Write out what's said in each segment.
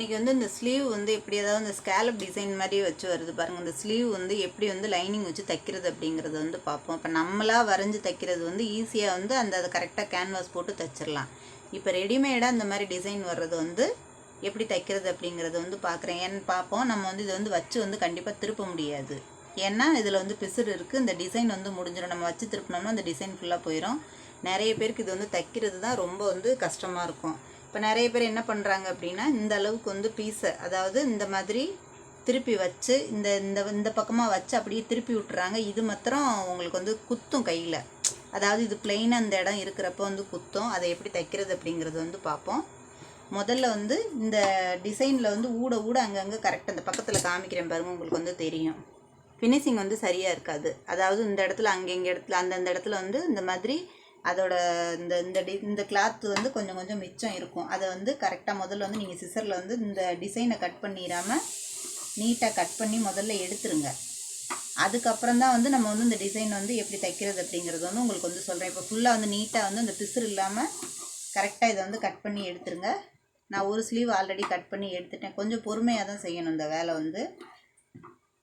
இன்றைக்கி வந்து இந்த ஸ்லீவ் வந்து எப்படி ஏதாவது இந்த ஸ்கேலப் டிசைன் மாதிரி வச்சு வருது பாருங்கள் இந்த ஸ்லீவ் வந்து எப்படி வந்து லைனிங் வச்சு தைக்கிறது அப்படிங்கிறத வந்து பார்ப்போம். இப்போ நம்மளாக வரைஞ்சி தைக்கிறது வந்து ஈஸியாக வந்து அந்த அதை கரெக்டாக கேன்வாஸ் போட்டு தைச்சிடலாம் இப்போ ரெடிமேடாக இந்த மாதிரி டிசைன் வர்றது வந்து எப்படி தைக்கிறது அப்படிங்கிறத வந்து பார்க்குறேன். ஏன்னு பார்ப்போம். நம்ம வந்து இதை வந்து வச்சு வந்து கண்டிப்பாக திருப்ப முடியாது. ஏன்னா இதில் வந்து பிசுறு இருக்குது இந்த டிசைன் வந்து முடிஞ்சிடும் நம்ம வச்சு திருப்பினோம்னா அந்த டிசைன் ஃபுல்லாக போயிடும் நிறைய பேருக்கு இது வந்து தைக்கிறது தான் ரொம்ப வந்து கஷ்டமாக இருக்கும். இப்போ நிறைய பேர் என்ன பண்ணுறாங்க அப்படின்னா இந்த அளவுக்கு வந்து பீஸை அதாவது இந்த மாதிரி திருப்பி வச்சு இந்த இந்த இந்த பக்கமாக வச்சு அப்படியே திருப்பி விட்டுறாங்க. இது மாத்திரம் உங்களுக்கு வந்து குத்தும் கையில். அதாவது இது பிளெயினாக அந்த இடம் இருக்கிறப்ப வந்து குத்தும். அதை எப்படி தைக்கிறது அப்படிங்கிறது வந்து பார்ப்போம். முதல்ல வந்து இந்த டிசைனில் வந்து ஊட ஊட அங்கங்கே கரெக்டாக அந்த பக்கத்தில் காமிக்கிறேன் பாருங்க உங்களுக்கு வந்து தெரியும். ஃபினிஷிங் வந்து சரியாக இருக்காது. அதாவது இந்த இடத்துல அங்கே இங்கே இடத்துல அந்தந்த இடத்துல வந்து இந்த மாதிரி அதோட இந்த இந்த டி இந்த கிளாத் வந்து கொஞ்சம் கொஞ்சம் மிச்சம் இருக்கும். அதை வந்து கரெக்டாக முதல்ல வந்து நீங்கள் சிசரில் வந்து இந்த டிசைனை கட் பண்ணிடாமல் நீட்டாக கட் பண்ணி முதல்ல எடுத்துருங்க. அதுக்கப்புறம் தான் வந்து நம்ம வந்து இந்த டிசைன் வந்து எப்படி தைக்கிறது அப்படிங்கிறது வந்து உங்களுக்கு வந்து சொல்கிறேன் இப்போ ஃபுல்லாக வந்து நீட்டாக வந்து அந்த பிசுறு இல்லாமல் கரெக்டாக இதை வந்து கட் பண்ணி எடுத்துருங்க. நான் ஒரு ஸ்லீவ் ஆல்ரெடி கட் பண்ணி எடுத்துட்டேன். கொஞ்சம் பொறுமையாக தான் செய்யணும் இந்த வேலை வந்து.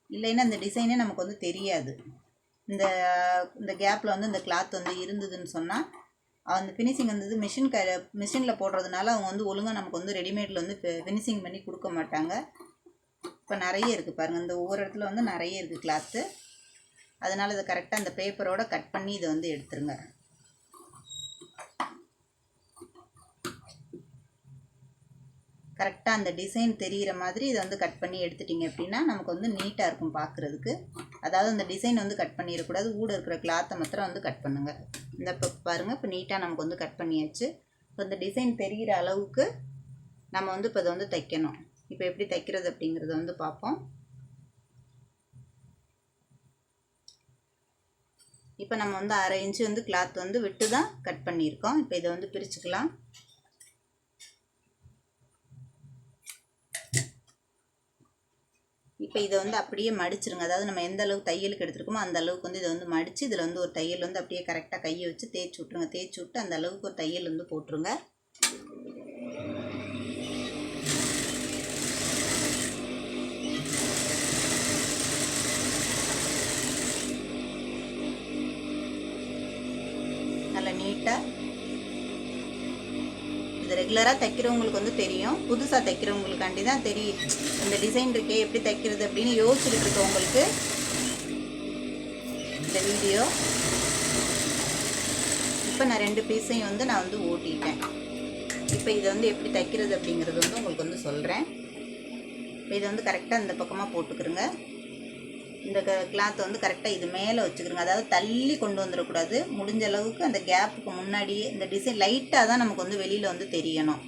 இல்லைன்னா அந்த டிசைனே நமக்கு வந்து தெரியாது. இந்த இந்த கேப்பில் வந்து இந்த கிளாத் வந்து இருந்ததுன்னு சொன்னால் அந்த ஃபினிஷிங் வந்தது மிஷின் க மிஷினில் போடுறதுனால அவங்க வந்து ஒழுங்காக நமக்கு வந்து ரெடிமேடில் வந்து ஃபினிஷிங் பண்ணி கொடுக்க மாட்டாங்க. இப்போ நிறைய இருக்குது பாருங்கள் இந்த ஒவ்வொரு இடத்துல வந்து நிறைய இருக்குது கிளாத்து அதனால் இதை கரெக்டாக அந்த பேப்பரோட கட் பண்ணி இதை வந்து எடுத்துருங்க. கரெக்டாக அந்த டிசைன் தெரிகிற மாதிரி இதை வந்து கட் பண்ணி எடுத்துட்டிங்க அப்படின்னா நமக்கு வந்து நீட்டாக இருக்கும் பார்க்குறதுக்கு அதாவது அந்த டிசைன் வந்து கட் பண்ணிடக்கூடாது. ஊட இருக்கிற கிளாத்தை மாத்திரம் வந்து கட் பண்ணுங்கள் இந்த இப்போ பாருங்கள் இப்போ நீட்டாக நமக்கு வந்து கட் பண்ணியாச்சு. இப்போ இந்த டிசைன் தெரிகிற அளவுக்கு நம்ம வந்து இப்போ அதை வந்து தைக்கணும். இப்போ எப்படி தைக்கிறது அப்படிங்கிறத வந்து பார்ப்போம் இப்போ நம்ம வந்து அரை இன்ச்சு வந்து கிளாத் வந்து விட்டு தான் கட் பண்ணியிருக்கோம். இப்போ இதை வந்து பிரிச்சுக்கலாம். இப்போ இதை வந்து அப்படியே மடிச்சிருங்க. அதாவது நம்ம எந்த அளவுக்கு தையலுக்கு எடுத்துருக்கோமோ அந்த அளவுக்கு வந்து இதை வந்து மடித்து இதில் வந்து ஒரு தையல் வந்து அப்படியே கரெக்டாக கையை வச்சு தேய்ச்சி விட்ருங்க தேய்ச்சி விட்டு அந்த அளவுக்கு ஒரு தையல் வந்து போட்டுருங்க. நல்லா நீட்டாக ரெகுலராக தைக்கிறவங்களுக்கு வந்து தெரியும். புதுசாக தைக்கிறவங்களுக்காண்டி தான் தெரியும் இந்த டிசைன் இருக்கே எப்படி தைக்கிறது அப்படின்னு யோசிச்சுட்டு இருக்கவங்களுக்கு இந்த வீடியோ இப்போ நான் ரெண்டு பீஸையும் வந்து நான் வந்து ஓட்டிட்டேன். இப்போ இதை வந்து எப்படி தைக்கிறது அப்படிங்கிறது வந்து உங்களுக்கு வந்து சொல்கிறேன் இப்போ இதை வந்து கரெக்டாக இந்த பக்கமாக போட்டுக்கிறோங்க இந்த க கிளாத்தை வந்து கரெக்டாக இது மேலே வச்சுக்கிறோங்க அதாவது தள்ளி கொண்டு வந்துடக்கூடாது. முடிஞ்ச அளவுக்கு அந்த கேப்புக்கு முன்னாடியே இந்த டிசைன் லைட்டாக தான் நமக்கு வந்து வெளியில் வந்து தெரியணும்.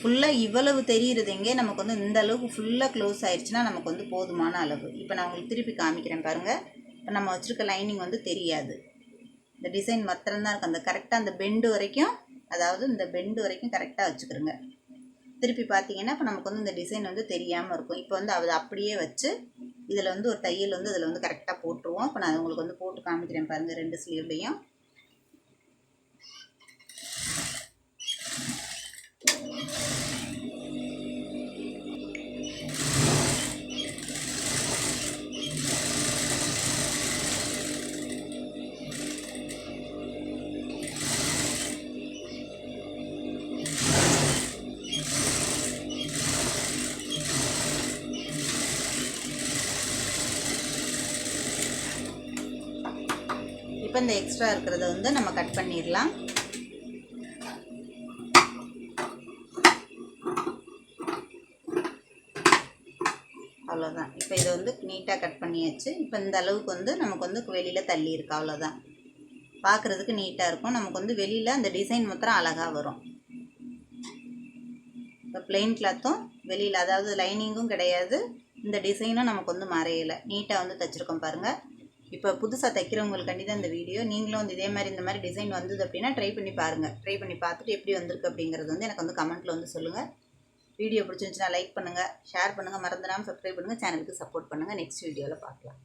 ஃபுல்லாக இவ்வளவு தெரியுறது எங்கே? நமக்கு வந்து இந்த அளவுக்கு ஃபுல்லாக க்ளோஸ் ஆயிடுச்சுன்னா நமக்கு வந்து போதுமான அளவு. இப்போ நான் உங்களுக்கு திருப்பி காமிக்கிறேன் பாருங்கள் இப்போ நம்ம வச்சுருக்க லைனிங் வந்து தெரியாது. இந்த டிசைன் மாத்திரம்தான் இருக்கும் அந்த கரெக்டாக அந்த பெண்டு வரைக்கும் அதாவது இந்த பெண்டு வரைக்கும் கரெக்டாக வச்சுக்கிறோங்க திருப்பி பார்த்தீங்கன்னா இப்போ நமக்கு வந்து இந்த டிசைன் வந்து தெரியாமல் இருக்கும். இப்போ வந்து அதை அப்படியே வச்சு இதில் வந்து ஒரு தையல் வந்து இதில் வந்து கரெக்டாக போட்டுருவோம். இப்போ நான் உங்களுக்கு வந்து போட்டு காமிக்கிறேன் பாருங்கள் ரெண்டு ஸ்லீவ்லேயும் இப்போ இந்த எக்ஸ்ட்ரா இருக்கிறத வந்து நம்ம கட் பண்ணிடலாம். அவ்வளோதான் இப்போ இதை வந்து நீட்டாக கட் பண்ணியாச்சு. இப்போ இந்த அளவுக்கு வந்து நமக்கு வந்து வெளியில் தள்ளி இருக்கு. அவ்வளோதான் பார்க்குறதுக்கு நீட்டாக இருக்கும். நமக்கு வந்து வெளியில் அந்த டிசைன் மாத்திரம் அழகாக வரும். இப்போ பிளெயின் கிளாத்தும் வெளியில் அதாவது லைனிங்கும் கிடையாது. இந்த டிசைனும் நமக்கு வந்து மறையலை. நீட்டாக வந்து தைச்சிருக்கோம் பாருங்கள் இப்போ புதுசாக தைக்கிறவங்களுக்காண்டி தான் இந்த வீடியோ. நீங்களும் வந்து இதே மாதிரி இந்த மாதிரி டிசைன் வந்தது அப்படின்னா ட்ரை பண்ணி பாருங்கள் ட்ரை பண்ணி பார்த்துட்டு எப்படி வந்திருக்கு அப்படிங்கிறது வந்து எனக்கு வந்து கமெண்ட்டில் வந்து சொல்லுங்கள் வீடியோ பிடிச்சிருந்துச்சுன்னா லைக் பண்ணுங்கள் ஷேர் பண்ணுங்கள் மறந்துடாமல் சப்ஸ்கிரைப் பண்ணுங்கள் சேனலுக்கு சப்போர்ட் பண்ணுங்கள் நெக்ஸ்ட் வீடியோவில் பார்க்கலாம்.